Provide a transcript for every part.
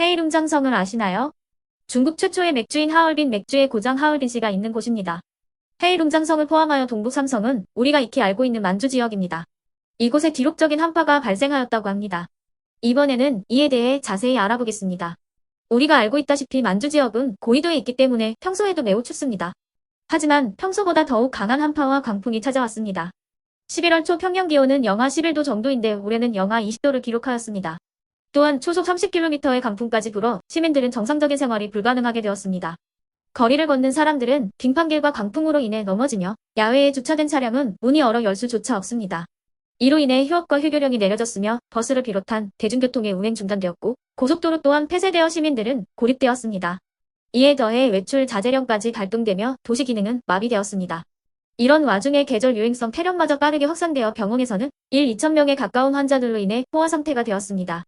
헤이룽장성을 아시나요? 중국 최초의 맥주인 하얼빈 맥주의 고장 하얼빈 시가 있는 곳입니다. 헤이룽장성을 포함하여 동북 삼성은 우리가 익히 알고 있는 만주 지역입니다. 이곳에 기록적인 한파가 발생하였다고 합니다. 이번에는 이에 대해 자세히 알아보겠습니다. 우리가 알고 있다시피 만주 지역은 고緯도에 있기 때문에 평소에도 매우 춥습니다. 하지만 평소보다 더욱 강한 한파와 강풍이 찾아왔습니다. 11월 초 평년 기온은 영하 11도 정도인데 올해는 영하 20도를 기록하였습니다. 또한 초속 30km의 강풍까지 불어 시민들은 정상적인 생활이 불가능하게 되었습니다. 거리를 걷는 사람들은 빙판길과 강풍으로 인해 넘어지며 야외에 주차된 차량은 문이 얼어 열 수조차 없습니다. 이로 인해 휴업과 휴교령이 내려졌으며 버스를 비롯한 대중교통의 운행 중단되었고 고속도로 또한 폐쇄되어 시민들은 고립되었습니다. 이에 더해 외출 자제령까지 발동되며 도시 기능은 마비되었습니다. 이런 와중에 계절 유행성 폐렴마저 빠르게 확산되어 병원에서는 1, 2천 명에 가까운 환자들로 인해 포화 상태가 되었습니다.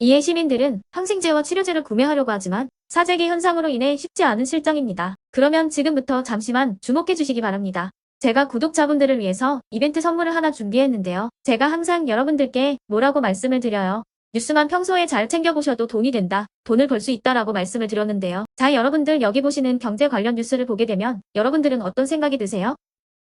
이에 시민들은 항생제와 치료제를 구매하려고 하지만 사재기 현상으로 인해 쉽지 않은 실정입니다. 그러면 지금부터 잠시만 주목해 주시기 바랍니다. 제가 구독자분들을 위해서 이벤트 선물을 하나 준비했는데요. 제가 항상 여러분들께 뭐라고 말씀을 드려요. 뉴스만 평소에 잘 챙겨보셔도 돈이 된다, 돈을 벌 수 있다라고 말씀을 드렸는데요. 자, 여러분들 여기 보시는 경제 관련 뉴스를 보게 되면 여러분들은 어떤 생각이 드세요?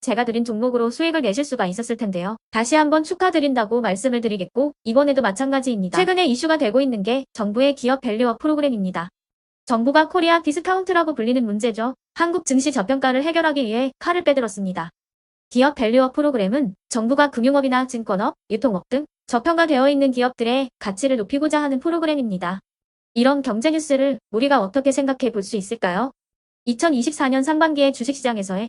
제가 드린 종목으로 수익을 내실 수가 있었을 텐데요. 다시 한번 축하드린다고 말씀을 드리겠고 이번에도 마찬가지입니다. 최근에 이슈가 되고 있는 게 정부의 기업 밸류업 프로그램입니다. 정부가 코리아 디스카운트라고 불리는 문제죠. 한국 증시 저평가를 해결하기 위해 칼을 빼들었습니다. 기업 밸류업 프로그램은 정부가 금융업이나 증권업, 유통업 등 저평가되어 있는 기업들의 가치를 높이고자 하는 프로그램입니다. 이런 경제 뉴스를 우리가 어떻게 생각해 볼 수 있을까요? 2024년 상반기에 주식시장에서의